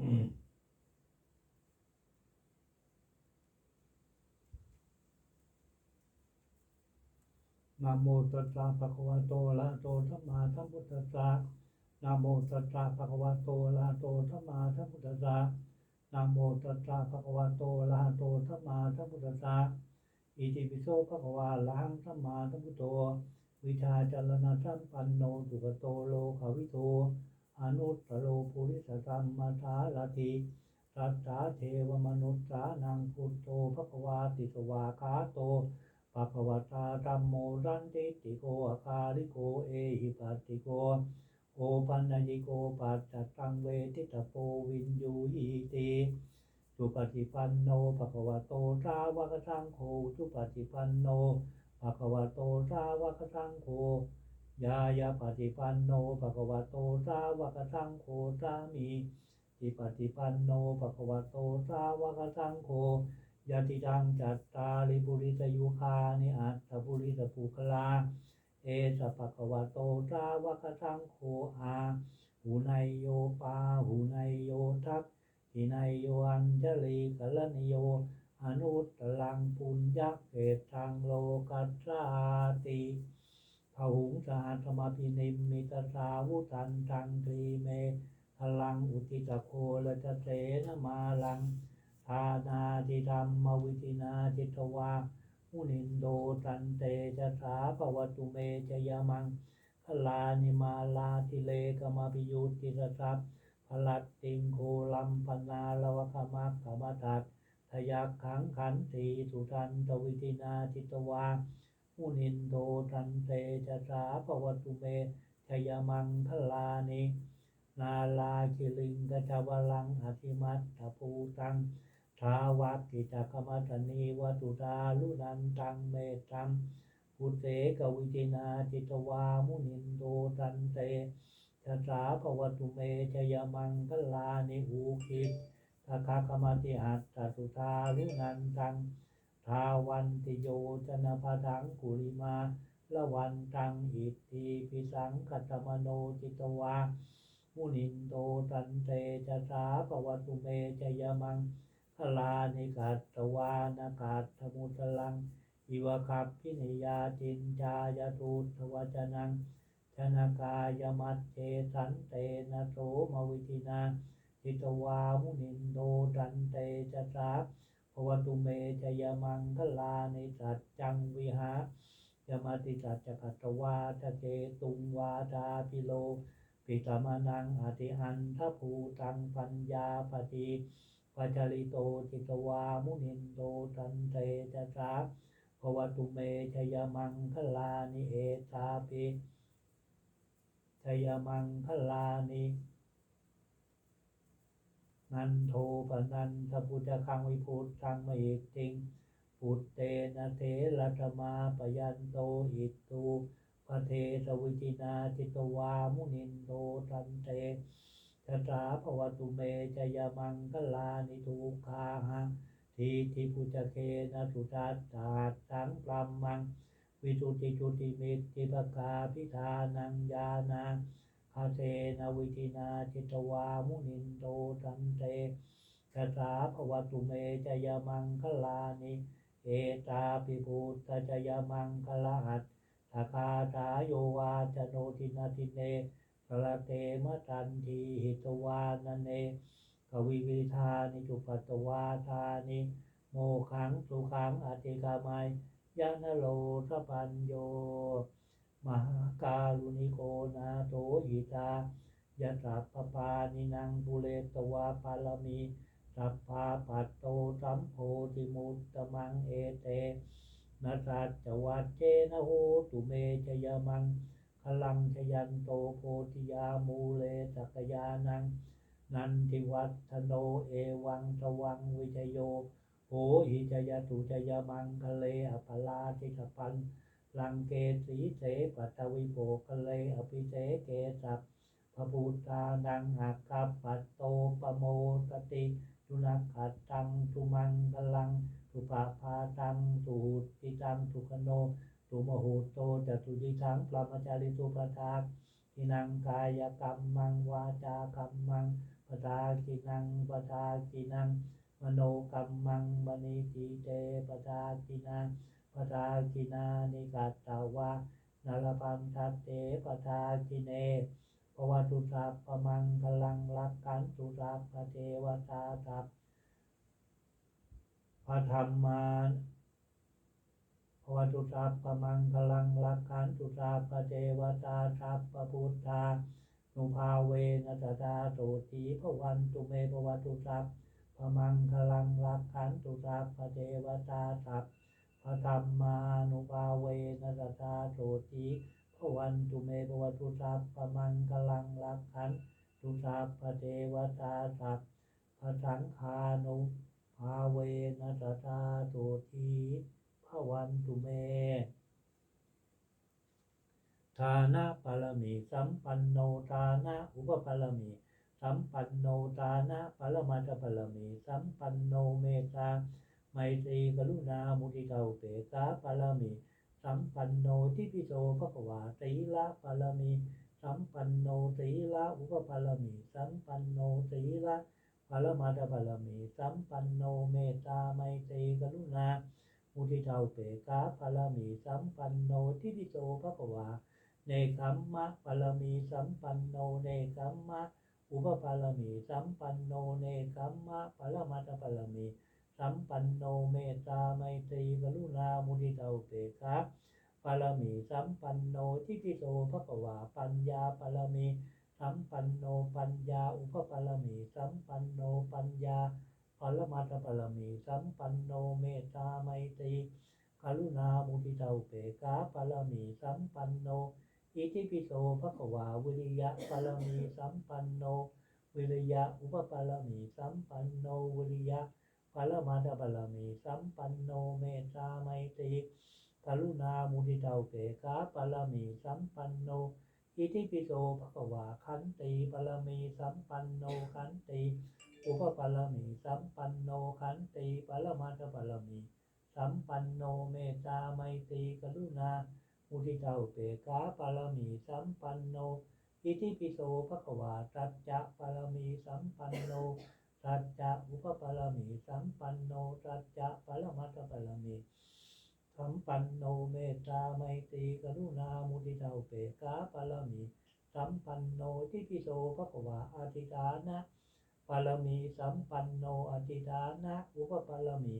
นะโมตัสสะภะคะวะโตอะระหะโตสัมมาสัมพุทธัสสะนะโมตัสสะภะคะวะโตอะระหะโตสัมมาสัมพุทธัสสะนะโมตัสสะภะคะวะโตอะระหะโตสัมมาสัมพุทธัสสะอิติปิโสภะคะวะอะระหังสัมมาสัมพุทโธวิชาจารณะสัมปันโนสุขโตโลกวิโต อนุตตโลปุริสสัมมาสารติสัทธาเทวมนุษสานังพุทโธภะคะวาติสวากาโตภะคะวตาธัมโมรันติติโกอาคาริโกเอหิปัติโกโอปัญญิโกปัจจตังเวทิตาโปวินยูหิติสุปฏิปันโนภะควะโตสาวกสังโฆสุปฏิปันโนภะควะโตสาวกสังโฆ ยายาปฏิปันโนภะคะวะโตสาวกสังโฆสามีติปฏิปันโนภะคะวะโตสาวกสังโฆยติดังจัตตาริบุริสยุคานิอัตถบุริสปุคลา เอสปะกวะโตสาวกสังโฆอาหูไนโยปาหูไนโยทักหิไนโยอัญจลีกัลนิโยอนุตตลังปุญญเกตังโลกัสสาติ พหุงสหัสมาพินิมมิตสาวุตันตังตรีเมพลังอุติตะโคละจะเสนมาลังทานาทิธรรมวิธินาจิตวามุนินโดตันเตจะสาปวัตุเมจยมังคลานิมาลาทิเลกมาปิยุติสัพพลัดติงโคลัมปนาลวะคมักขมตัดทยักขังขันตีสุทันตวิธินาจิตวา มุนินโดตันเตจะสาปวัตุเมชยมังคลานินาลาคิลิงกจวลังอธิมัตถภูตังทาวักิจักขมัตนีวัตุตาลุนันตังเมตังพุเตกวิจินาจิตวามุนินโดตันเตชะสาภวตุเมชยมังคลานิหูคิตทาคาคมติหัตตตุตาลุนันตัง ทาวันติโยจนะพทังกุริมาละวันตังอิทธิพิสังกัตมโนจิตวามุนินโตตันเตจะสาปวัตุเมจยมังคลานิกัตตวานากาตธมุตลัง อิวคับพินิยาจินจายตูทวจนังชนากายมัตเจสันเตนะโสมวิธินาจิตวามุนินโตตันเตจะสาป วัตุเมจยมังคลานิสัจจังวิหายมาติสัจจกัตวาทะเจตุงวาดาปิโลปิตมานังอติหันทภูตังปัญญาปฏิปัจจริโตจิตวามุนินโตตันเตจะสาภวตุเมชยมังคลานิเอตาปิชยมังคลานิ นันโทปนันทพุทธคังวิพุทธังมหิตติงพุทเตนะเทระธมาปยันโตอิตูพระเทสวิจินาจิตวามุนินโตตันเตชะสาภวตุเมจยมังคลานิทุกขาหะทีทิพุจเคนะสุทัสตาสังปรัมมัง วิสุติจุติมิติปกาพิธานังญาณังคา เทนวิธินาจิตวามุนินโตตันเตชะสาภวตุเมจยมังคลานิ เอตาปิภูตจยมังคลาหัตทาคาสายโยวาจโนทินาทิเนสระเตมะตันทีหิตวานเนกวิวิธานิจุปัตวาทานิโมขังสุขังอติกามัยยานโลทปัญโย มหาการุณิโกนาโตหิตายะสัพพปานินังบุเรตวาปาลมีสัพพาปัตโตสัมโพธิมุตตมังเอเตนะสัจจวัจเจนะโหตุเมชยมังคลังชยันโตโพธิยามูเลสักยานัง นันทิวัฒโนเอวังสวังวิจโยโหหิจยตุจยมังคะเลอภลาติขปัน ลังเกสีเสปัตวิโภคะเลอภิเสเกสัพพระพุทธานังหักกัปปัตโตปโมตติตุนักขัดตังตุมังกลังตุปาพาตังตุหุติตังตุคโนตุมโหโตจตุดิทังปรมจาริตุปทาทินังกายกรรมมังวาจากรรมมังปทากินังปทากินัง มโนกรรมังมณีทีเตปทากินา ปทากินานิกัตตาวานารพันทัตเตปทากิเนภวตุสัพพมังคลังรักขันตุสัพพเทวตาสัพพธรรมานภวตุสัพพมังคลังรักขันตุสัพพเทวตาสัพพพุทธานุภาเวนัสตาโสตีภวันตุเมภวตุสัพพมังคลังรักขันตุสัพพเทวตาสัพพ ธรรมานุภาเวนัสตาโสตีภวันตุเมภวตุสัพพมังคลังรักขันตุสัพพเทวตาสัพพสังฆานุภาเวนัสตาโสตีภวันตุเมทานะปารมีสัมปันโนทานะอุปปารมีสัมปันโนทานะปรมัตปารมีสัมปันโนเมตตา ไมตรีกรุณามุทิตาเบกขาปารมี สัมปันโนทิพิโสภควาตีละปารมี สัมปันโนตีละอุปปารมี สัมปันโนตีละปรมัตถปารมี สัมปันโนเมตตาไมตรีกรุณามุทิตาเบกาปารมี สัมปันโนทิพิโสภควาเนคัมมะปรมี สัมปันโนเนคัมมะอุปปารมี สัมปันโนเนคัมมะปรมัตถปารมี สัมปันโนเมตตาไมตรีกรุณามุทิตาอุเบกขาปารมีสัมปันโนทิฏฐิโตภควาปัญญาปารมี สัมปันโนปัญญา อุปปารมี สัมปันโนปัญญาปรมัตถปารมี สัมปันโนเมตตาไมตรีกรุณามุทิตาอุเบกขาปารมี สัมปันโน อิติปิโสภควาวิริยะปารมี สัมปันโน วิริยะ อุปปารมี สัมปันโนวิริยะ ปรมาตถปารมีสัมปันโนเมตตาไมตรีกรุณามุทิตาเบกขาปารมีสัมปันโน อิติปิโสภควาขันติปารมีสัมปันโนขันติ อุปปารมีสัมปันโนขันติปรมาตถปารมี สัมปันโนเมตตาไมตรีกรุณามุทิตาเบกขาปารมีสัมปันโน อิติปิโสภควาตัจจะปารมีสัมปันโน ตัจจะอุปปารมีสัมปันโนตัจจะปรมัตถปารมีสัมปันโนเมตตาไมตรีกรุณามุทิตาเบกาปารมีสัมปันโนทิปิโสภควาอธิฐานะปารมีสัมปันโนอธิฐานะอุปปารมี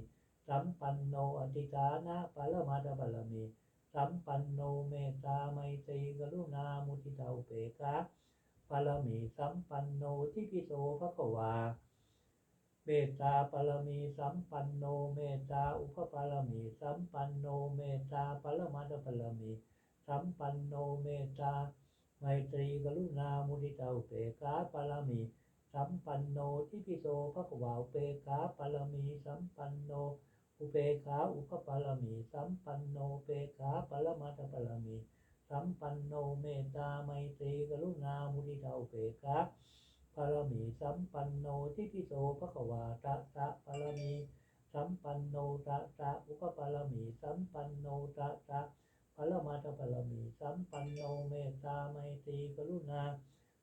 สัมปันโนอธิฐานะปรมัตถปารมีสัมปันโนเมตตาไมตรีกรุณามุทิตาเบกาปารมีสัมปันโนทิพิโสภควา มตตาปารมีสัมปันโนเมตตาอุปปารมีสัมปันโนเมตตาปรมัตถปารมีสัมปันโนเมตตาไมตรีกรุณามุทิตาอุเบกขาปารมีสัมปันโนทิพิโสภควาอุเบกขาปารมีสัมปันโน อุเบกขาอุปปารมีสัมปันโนเบกขาปรมัตถปารมีสัมปันโนเมตตาไมตรีกรุณามุทิตาอุเบกขา รมีสัมปันโนทิพิโสภควาตะตะปารมีสัมปันโนตะตะอุปปารมีสัมปันโนตะตะปรมัตปารมีสัมปันโนเมตตาไมตรีกรุณา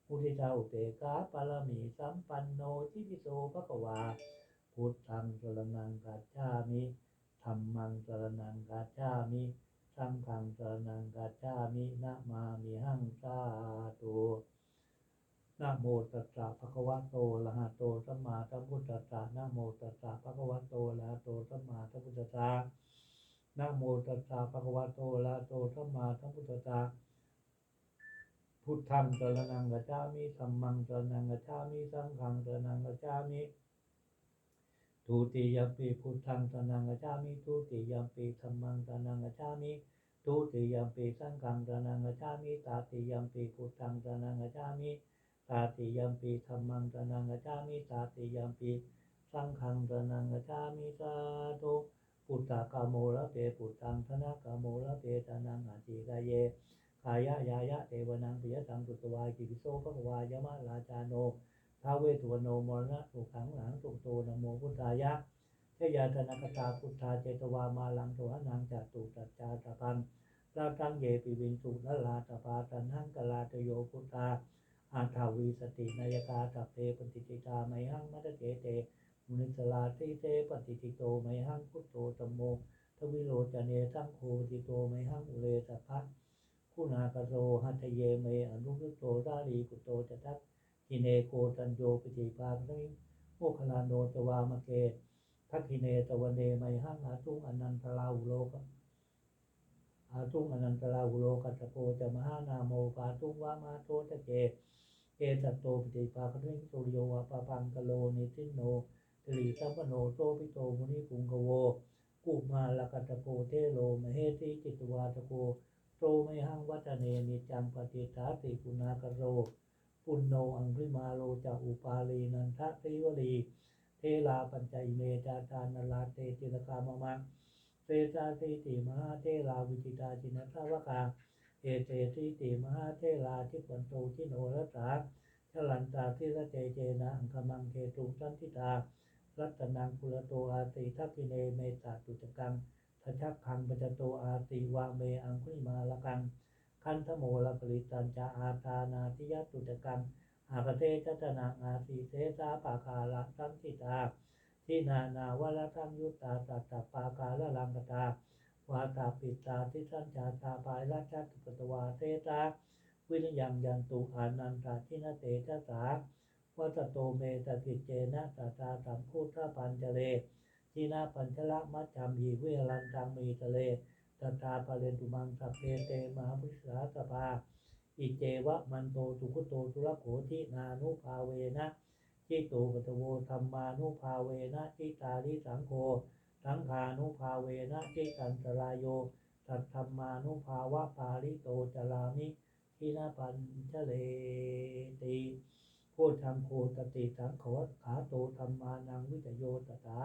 มุทิตาอุเบกาปารมีสัมปันโนทิพิโสภควาพุทธังสรนังกัจฉามิธัมมังสรนังกัจฉามิสังฆังสรนังกัจฉามินะมามิหังสาธุ นะโมตัสสะภะคะวะโตอะระหะโตสัมมาสัมพุทธัสสะนะโมตัสสะภะคะวะโตอะระหะโตสัมมาสัมพุทธัสสะนะโมตัสสะภะคะวะโตอะระหะโตสัมมาสัมพุทธัสสะพุทธังสรนังกัจฉามิธัมมังสรนังกัจฉามิสังฆังสรนังกัจฉามิทุติยมปีพุทธังสนังกัจฉามิทุติยมปีธรรมังสนังกัจฉามิทุติยมปีสังฆังสนังกัจฉามิตาติยมปีพุทธังสนังกัจฉามิ ตาติยมปีธรรมังสนังกจามิตาติยมปีสังฆังสนังกจามิสาธุพุทธกามโมละเปพุทธังธนกามโมละเปตานังอธิกายเยกายะยายะเทวนังปิยสังตุตวายกิปิโสภควายมะราชาโนท้าเวสสุวโนมรณะสุขังหลังสุโตนโมพุทธายะเทยาธนกตาพุทธาเจตวามาลังโทหนังจัตุตัจจาตะพังลาตังเยปิวินสุละลาตปาตันหังกลาตโยพุทธา อาทาวีสตินายกาตัพเพปฏิจิตาไมหังมัตเจเตมุนิสลาติเตปฏิจิโตไมหังพุทโธธมโมทวิโรจเนสังโฆจิโตไมหังอุเรสภะคุณากโรหัตเยเมอนุรุตโตราลีกุโตจทัตกิเนโกตันโยปฏิปาคมิโมคลาโนตวามเกทักขิเนตวันเนไมหังอาตุงอนันตลาหุโลกะอาตุงอนันตราหุโลกัสโกจะมหานาโมปาตุงวามาโตตะเก เอตัตโตปฏิปาคะริงสุริโยวะปะพังกะโลนิทินโนติริสัมปโนโตปิโตมุนิปุงกโวกุมาลกัตโกเทโลมเหติจิตวาตโกโตไมหังวัตเนนิจังปฏิทาติกุณากโร ปุณโนอังริมาโลจะอุปาลีนันทะติวลีเทลาปัญจเมจาตานาลาเตจิรกามะมังเตตาติติมหาเทลาวิจิตาจินทาวกา เอเตติติมหาเทลาทิปันโตทิโนรสาชลันตาทิระเจเจนะอังคมังเกตุสันทิตา รัตนังปุระโตอาติทัพพิเนเมตาตุจกังทัชักขังปัจโตอาติวาเมอังคุลิมาละกังคันธโมลปริตันจาอาตานาทิยตุจกังอากเตจัตนาอาติเสสาปาคาละสันทิตาทินานาวะรธรรมยุตตาสัตตปากาละลังกตา วาตาปิตาทิสัญจาตาปายราชาตุปตวาเตตาวิริยังยันตุอานันตาทินเตชะสาวัตโตเมตติเจนะตาตาสัมพุทธปัญจเลทีนาปัญชละมัจจามีเวรันตังมีทะเลตตาปะเรนตุมังสัพเพเตมหาพุทธาสภาอิเจวะมันโตตุคุโตตุระโขทินานุภาเวนะจิโตปตโวธรรมานุภาเวนะจิตาริสังโฆ สังขานุภาเวนะจิตันตรายโยสัทธรรมานุภาวะปาริโตจารามิทินาปัญชเลติโพธังโคตติสังขวัตขาโตธรรมานังวิจโยตถา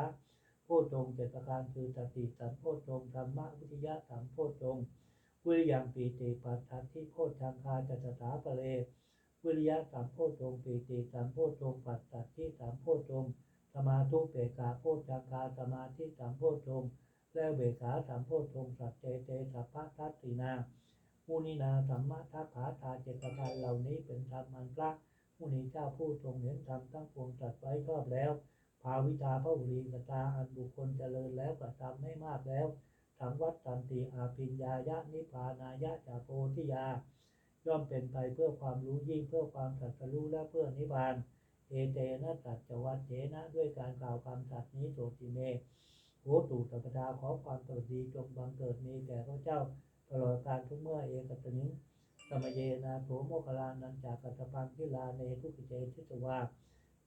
โพชงเจตการคือตติสัมโพชงธรรมวิทยาสัมโพชงวิริยังปีติปัฏฐานที่โพชังคาจัตถาปะเลวิริยะสามโพชงปีติสามโพชงปัสสัทธิสามโพชงสมาธุเปกาโพจังกาสมาธิสามโพชงและเบขาสามโพชงสัจเจเตสัพพะทัตตินามุนินาสัมมาทัพขาทาเจตประการเหล่านี้เป็นธรรมอันพระมุนีเจ้าผู้ทรงเห็นธรรมทั้งปวงตรัสไว้ชอบแล้ว ภาวิชาพระบุรีกตาอันบุคคลเจริญแล้วกระทำให้มากแล้วสังวัตตันติอาปิญญายะนิพพานายะจาโพธิยา ย่อมเป็นไปเพื่อความรู้ยิ่งเพื่อความตรัสรู้และเพื่อนิพพาน เอเตนะตัจจวัตเจนะด้วยการกล่าวคำสัตย์นี้โสติเมโหตูตปดาขอความสวัสดีจงบังเกิดมีแก่พระเจ้าตลอดการทุกเมื่อเอกตนิงสมเยนาโถโมคลานันจากกัตปังพิลาเนทุกิเจทิตวา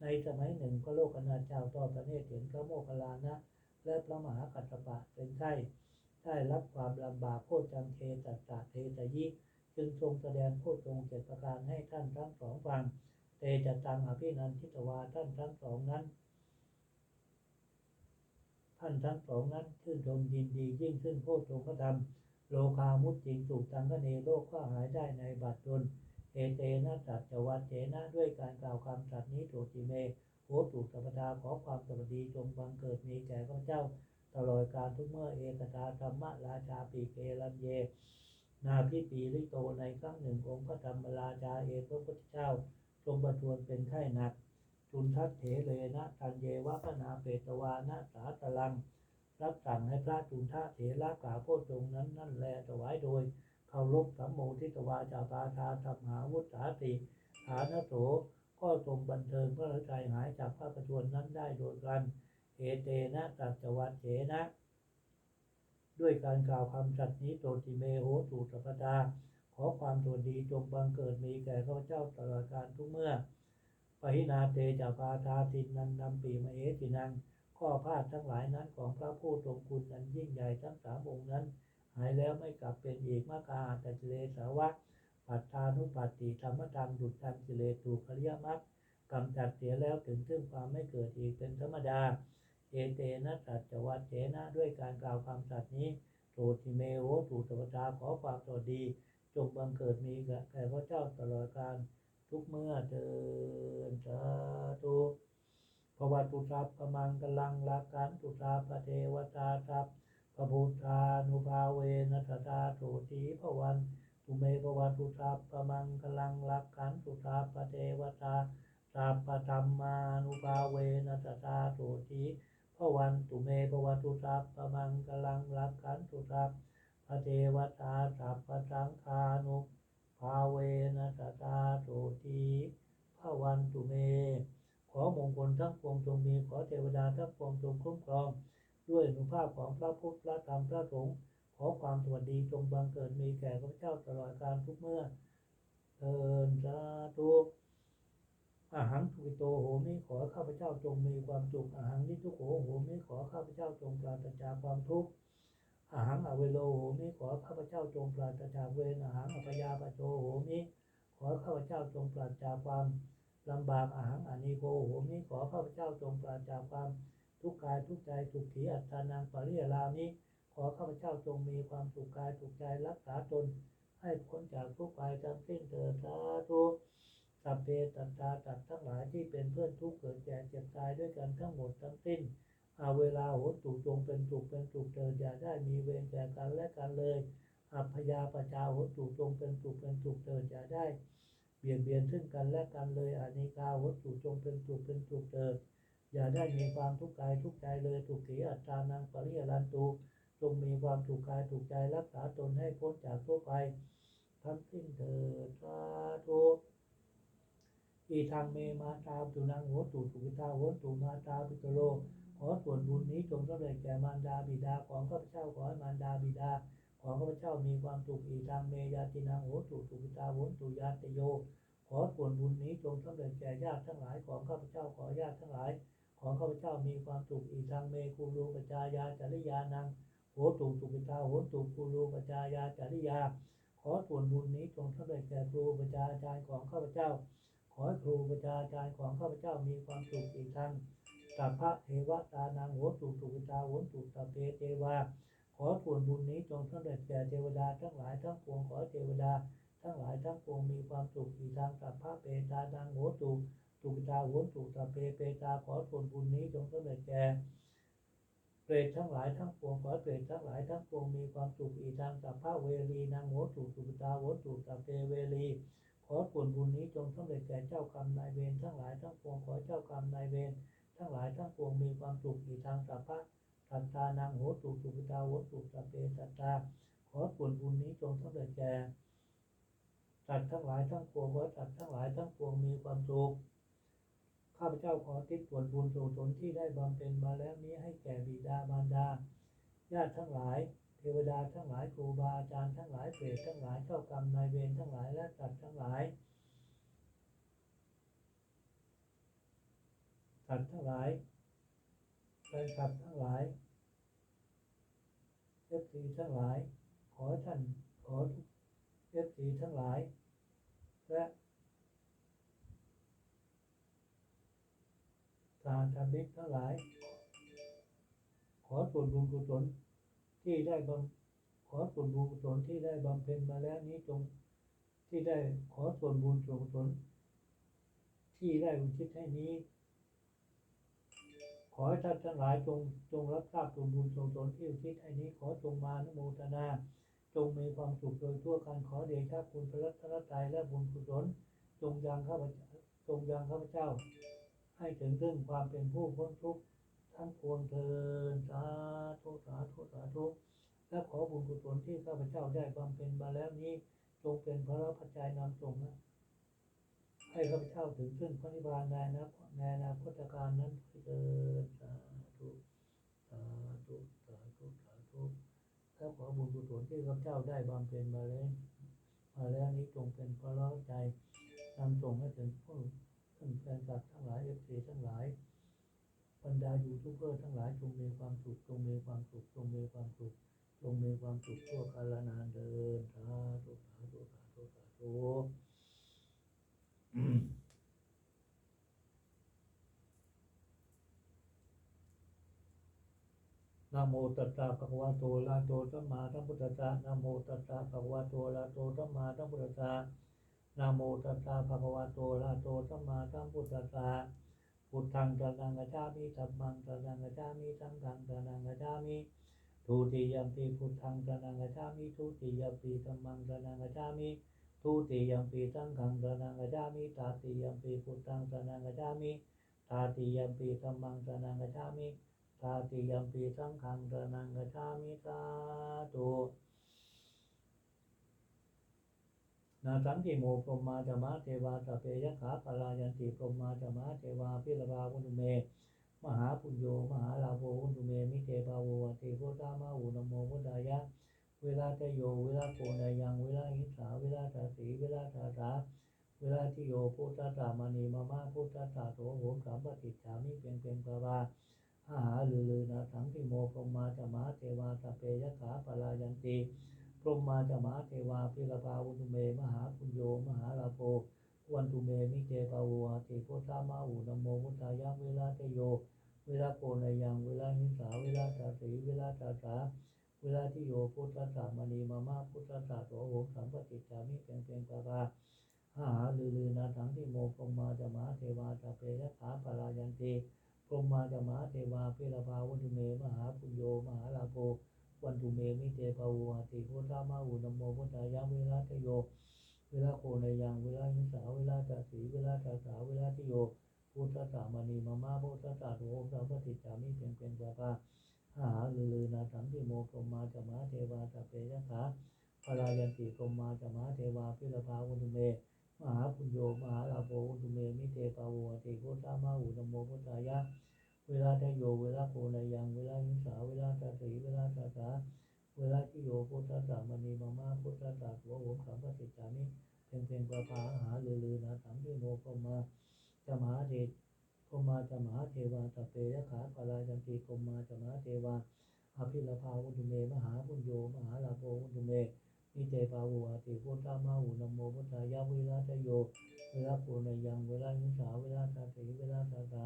ในสมัยหนึ่งพระโลกนาถเจ้าทอดพระเนตรเห็นพระโมคคลานะและพระมหากัตปะเป็นไข้ได้รับความลำบากโคจังเทตัสสะเทตยิ จึงทรงแสดงโพชฌงเจ็ดประการให้ท่านทั้งสองฟัง เตจะตังอภินันทิตวาท่านทั้งสองนั้น ท่านทั้งสองนั้นชื่นชมยินดียิ่งขึ้นโพชฌงค์พระธรรมโลคามุตจริงถูกตังคเนโลกก็หายได้ในบัดดลเอเตนะตัจจวัตเจนะด้วยการกล่าวคำสัตย์นี้โตติเมโหตุสัพดาขอความสวัสดีจงบังเกิดมีแก่ข้าเจ้าตลอดการทุกเมื่อเอกตาธรรมราชาปีเกลันเย นาพิปีลิโตในครั้งหนึ่งองค์พระธรรมราชาเอกพระพุทธเจ้า ทรงประทวนเป็นไข้หนัก จุนทัตเถเลนะทันเยวะพนาเปตวานะสาตลัง รับสั่งให้พระจุนทะเถระกล่าวโพชงค์นั้นนั่นแลถวายโดยเคารพสัมโมทิตวาจาปาทาธรรมหาวุฒาติฐานโสก็ทรงบันเทิงพระฤทัยหายจากพระประชวรนั้นได้โดยกันเอเตนะตัจจวัตเถนะ ด้วยการกล่าวคำสัตย์นี้โตติเมโหตูสัพดา ขอความสวัสดีจงบังเกิดมีแก่ข้าพเจ้าตลอดการทุกเมื่อปหินาเตจาปาทาตินันนำปีมาเอตินังข้อพาดทั้งหลายนั้นของพระผู้ทรงคุณอันยิ่งใหญ่ทั้งสามองค์นั้น หายแล้วไม่กลับเป็นอีกมากาแต่เจเลสาวะปัตตานุปัตติธรรมธรรมดุจทันกิเลสถูกขริยมัตกำจัดเสียแล้วถึงซึ่งความไม่เกิดอีกเป็นธรรมดา เอเตนะตัจวัตเจนะด้วยการกล่าวคำสัตย์นี้โสติเมโหตูตปดาขอความสวัสดี จงบังเกิดมีแก่พระเจ้าตลอดการทุกเมื่อเดินสาธุภวตุสัพพมังกลังลากันตุตาปเทวตาทัพพระพุทธานุภาเวนัสตาโสตีพระวันตุเมภวตุสัพพมังคลังรักขันตุสัพพเทวตาสัพพธรรมานุภาเวนัสตาโสติพระวันตุเมภวตุสัพพมังคลังรักขันตุสัพ พระเทวตาสัพพสังฆานุภาเวนัสตาโสติพระวันตุเม ขอมงคลทั้งปวงจงมี ขอเทวดาทั้งปวงจงคุ้มครอง ด้วยอนุภาพของพระพุทธพระธรรมพระสงฆ์ขอความสวัสดีจงบังเกิดมีแก่ข้าพเจ้าตลอดการทุกเมื่อเทินสาธุอาหังสุกิโตโหมิขอข้าพเจ้าจงมีความสุขอาหังนิทุกโขโหมิขอข้าพเจ้าจงปราศจากความทุกข์ อาหังอเวโลโหมิขอข้าพเจ้าจงปราศจากเวรอาหังอภยาปโจโหมิขอข้าพเจ้าจงปราศจากความลำบากอาหังอนิโกโหมิขอข้าพเจ้าจงปราศจากความทุกข์กายทุกใจทุกขีอัตตานังปริยลามิขอข้าพเจ้าจงมีความสุขกายสุขใจรักษาตน ให้พ้นจากทุกข์ภัยทั้งสิ้นเถิดสาธุสัพเพตัตตาตัดทั้งหลายที่เป็นเพื่อนทุกข์เกิดแก่เจ็บตายด้วยกันทั้งหมดทั้งสิ้น อาเวลาโหตุจงเป็นสุขเป็นสุขเถิดอย่าได้มีเวรแก่กันและกันเลยอัพยาปชาโหตุจงเป็นสุขเป็นสุขเถิดอย่าได้ เบียดเบียนซึ่งกันและกันเลยอานิกาโหตุจงเป็นสุขเป็นสุขเถิดอย่าได้มีความทุกข์กายทุกข์ใจเลยทุกขีอัตตานังปริยลันตุจงมีความถูกกายถูกใจรักษาตนให้พ้นจากทุกภัยทั้งสิ้นเถิดสาธุอีทางเมมาตาตุนังโหตุสุกิตาโหตุมาตาปิตโล ขอส่วนบุญนี้จงสำเร็จแก่มารดาบิดาของข้าพเจ้าขอให้มารดาบิดา ของข้าพเจ้ามีความสุขอีทางเมยาตินังโหตุสุกิตาโหตุยาตโย ขอส่วนบุญนี้จงสำเร็จแก่ญาติทั้งหลายของข้าพเจ้าขอญาติทั้งหลาย ของข้าพเจ้ามีความสุขอีทางเมคูรูปจายาจริยานังโหตุสุกิตาโหตุกูรูปจายาจริยา ขอส่วนบุญนี้จงสำเร็จแก่ครูปจาอาจารย์ของข้าพเจ้า ขอให้ครูปจาอาจารย์ของข้าพเจ้ามีความสุขอีกทั้ง สัพพะเทวตานางโหตุสุกิตาโหตุสัพเพเทวา ขอส่วนบุญนี้จงสำเร็จแก่เทวดาทั้งหลายทั้งปวงขอเทวดา ทั้งหลายทั้งปวงมีความสุขอีกทางสัพพะเปตานางโหตุสุกิตาโหตุสัพเพเปตาขอส่วนบุญนี้จงสำเร็จแก่เปรตทั้งหลายทั้งปวงขอเปรตทั้งหลายทั้งปวงมีความสุขอีทางสัพพะเวรีนางโหตุสุปตาโหตุสัพเพเวรีขอส่วนบุญนี้จงสำเร็จแก่เจ้ากรรมนายเวรทั้งหลายทั้งปวงขอเจ้ากรรมนายเวร ทั้งหลายทั้งปวงมีความสุขอีทางสัพพะสัตตานางโหตุสุปตาโหตุสัพเพสัตตา ขอส่วนบุญนี้จงสำเร็จแก่สัตว์ทั้งหลายทั้งปวงขอสัตว์ทั้งหลายทั้งปวงมีความสุขข้าพเจ้าขอติดส่วนบุญส่วนตนที่ได้บำเพ็ญมาแล้วนี้ให้แก่บิดามารดาญาติทั้งหลาย เทวดาทั้งหลายครูบาอาจารย์ทั้งหลายเปรตทั้งหลายเจ้ากรรมนายเวรทั้งหลายและสัตว์ทั้งหลาย สัตว์ทั้งหลายแฟนคลับทั้งหลายเอฟซีทั้งหลาย ขอท่านขอเอฟซีทั้งหลาย และสาธมิกทั้งหลาย ขอส่วนบุญกุศลที่ได้บำขอส่วนบุญกุศลที่ได้บำเพ็ญมาแล้วนี้จงที่ได้ขอส่วนบุญส่วนกุศลที่ได้อุทิศให้นี้ ขอให้ท่านทั้งหลายจงจงรับทราบส่วนบุญส่วนที่อุทิศให้นี้ขอจงมานุโมทนา จงมีความสุขโดยทั่วกันขอเดชะคุณพระรัตนตรัยและบุญกุศลจงยังข้าพเจ้าจงยังข้าพเจ้า ให้ถึงซึ่องความเป็นผู้พ้นทุกข์ทั้งปวงเทินสาธุสาธุสาธุและขอบุญกุศลที่ข้าพเจ้าได้บำเพ็ญมาแล้วนี้ จงเป็นพระรับปัจจัยนำส่งนะให้ข้าพเจ้าถึงซึ่งพระนิพพานในอนะ ในอนาคตการนั้นเทินสาธุสาธุสาธุสาธุและขอบุญกุศลที่ข้าพเจ้าได้บำเพ็ญมาแล้วมาแล้วนี้จงเป็นพระรับปัจนำส่งให้ถึงผู้ท่านแฟนคลับทั้งหลายเอฟซีทั้งหลายบรรดายูทูบเบอร์ทั้งหลายจงมีความสุขจงมีความสุขจงมีความสุขจงมีความสุขทั่วกาลนานเดินสาธุสาธุสาธุสาธุอืม นะโมตัสสะภะคะวะโตอะระหะโตสัมมาสัมพุทธัสสะนะโมตัสสะภะคะวะโตอะระหะโตสัมมาสัมพุทธัสสะนะโมตัสสะภะคะวะโตอะระหะโตสัมมาสัมพุทธัสสะพุทธังสรณังกัจามิธัมมังสรณังกัจามิสังฆังสรณังกัจามิทุติยัมปีพุทธังสนังกัจามิทุติยัมปีธัมมังสนังกัจามิทุติยัมปีสังฆังสนังกัจามิตาติยัมปีพุทธังสนังกัจามิตาติยัมปีธัมมังสนังกัจามิ ตาติยมปีสังฆังสนังกัจฉามิสาธุนาสันติโมพรหมาจามาเทวาสเพยขาปลายันติพรหมาจามาเทวาพิรบาวุตุเม มหาปุญโญมหาลาโภวุตุเมมิเตปาโววัติโคตามาอุนโมพุทายะเวลาเตโยเวลาโกนายังเวลาหิสาเวลาตาสีเวลาตาสาเวลาที่โยพุทธตามณีมามาพุทธตาโตโหมสามปฏิจามิเป็นเป็นปะวา อาหาลือลือนาสังติโมพรหมาจมาเทวาสพเพยขาปลายันติพรหมาจมาเทวาพิรภาวุตุเม มหาปุญโญมหาลาโภวันตุเมมิเตปาวะติโคตามาอุนโมพุทธายะเวลาเตโย เวลาโกนายังเวลาหิสาเวลาตาสีเวลาตาสาเวลาที่โยพุทธสามณีมามาพุทธสาโตโหมสามปฏิจามิเป็นเป็นปะปาหาลือลือนาถังที่โมพรหมาจะมาเทวาตาเปยะขาปรายันติ พรหมาจะมาเทวาเพลภาวุตุเม มหาปุโย มหาลาโภวันตุเมมิเตปาวะติโคตามาอุนโมพุทธายะเวลาเตโย เวลาโกนายังเวลาหิสาเวลาตาสีเวลาตาสาเวลาที่โยพุทธสามณีมามาพุทธสาโตสามปฏิจามิเป็นเป็นปะปาหาลือลือนาสังติโมพรหมาจมาเทวาสพเพยะขาพลายันติพรหมาจมาเทวาพิรภาวุตุเม มหาปุญโญมหา เตปาวะติโคตามาอุนโมพุทธายะ เวลาทโย เวลาโกนายัง เวลาหิงสา เวลาตาสีเวลาตาสาเวลาที่โยพุทธสามณีมามาพุทธสาโตโหมสามปฏิจามิเป็นเป็นปะปาหาลือลือนาสังติโมพรหมาจะมาเดชพรหมาจะมหาเทวาตเปยขาปลายันติพรหมาจะมหาเทวาอภิรภาวุตุเม มหาปุญโย มหาลาโภวุตุเม นิเตปาวะติพุทธามาหุนโมพุทธายาเวลาทโย เวลาปุณยังเวลาหิสาเวลาตาสีเวลาตาสา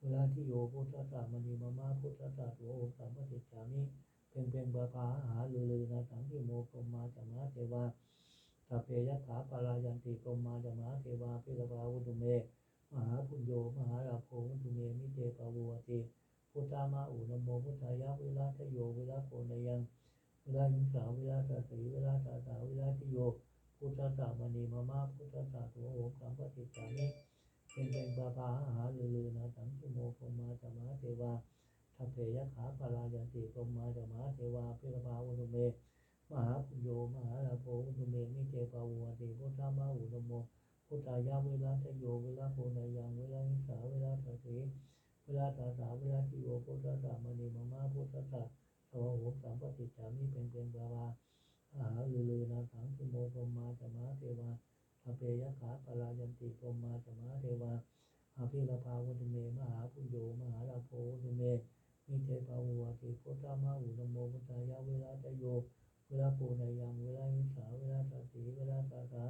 เวลาที่โยพุทธสามณีมามาพุทธสาโตสามปฏิจามิเพ่งเพ่งบาปาหาลือลือนาสังทิโมพรหมาจะมาเทวาตเปยขาปลายันติพรหมาจะมาเทวาพิรภาวุตุเม มหาปุญโญมหาลาโภวุตุเมมิเตปาวะติพุทธามาอุนโมพุทธายะเวลาทโยเวลาโกนยัง เวลาหิงสาเวลาตาสีเวลาตาสาเวลาที่โยพุทธสามณีมามาพุทธสาโตโอสามปฏิจามิเป็นเป็นปาปาหาลือลือนาสังสุโมพมาจะมาเทวาทัพเพยขาปลายันติพมาจะมาเทวาเพรภาวุตเมมหาปุโญมหาลาโภวุตเมมิเตปาวะติพุทธามาอุนโมพุทธายาเวลาทโยเวลาโกนายังเวลาหิสาเวลาตาสีเวลาตาสาเวลาทิโยพุทธสามณีมามาพุทธสา สวะโหสามปฏิจจามิเป็นเป็นบาบาอาหาลือลือนาสังสุโมพรหมาจะมาเทวาอเปยขาปลายันติพรหมาจะมาเทวาอภิรภาวุตุเม มหาปุโญมหาลาโภวุตุเม มิเทปาวะติพุทธามาอุนโมพุทธายาเวลาทโย เวลาโกนายังเวลาหิสาเวลาตาสีเวลาตาสา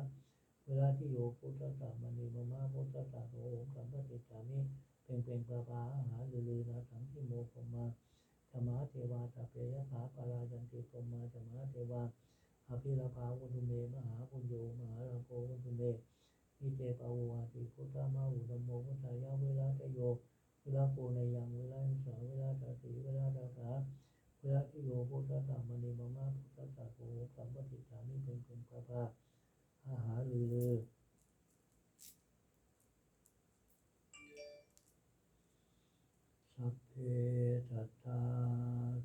เวลาที่โยพุทธสามณีมามาพุทธสาโตโหสัมปติจามิเป็นเป็นปะปาอาหาลือลือนาสังทิโมพรหมา ธรรมะเทวาตาเปยขาปารายันติพรหมาธรรมะเทวาอภิรภาวุตุเมมหาปุญโญมหาลาโภวุตุเมนิเตปาวะติพุทธามาอุตโมพุทธายาเวลาทโยเวลาโกนยังเวลาหิสาเวลาตาสีเวลาตาสาเวลาที่โยพุทธสามณีมามาพุทธสาโตโหสัมปติจามิเป็นเป็นปะปาอาหาลือ สัพเพสัตตา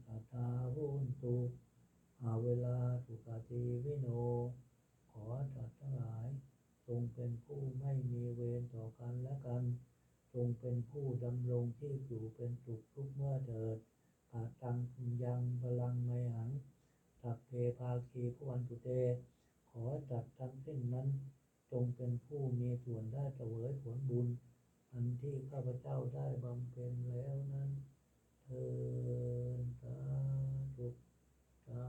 สัตตาหุนตุอาเวลาสุขติวิโน ขอสัตว์ทั้งหลายจงเป็นผู้ไม่มีเวรต่อกันและกันจงเป็นผู้ดำรงที่อยู่เป็นสุขทุกเมื่อเถิดปาตังคุยังพลังไมหังสัพเพภาคีพวันตุเต ขอจัดทั้งสิ้นนั้น จงเป็นผู้มีส่วนได้เสวยผลบุญ อันที่ข้าพเจ้าได้บำเพ็ญแล้วนั้นเทินสาธุสา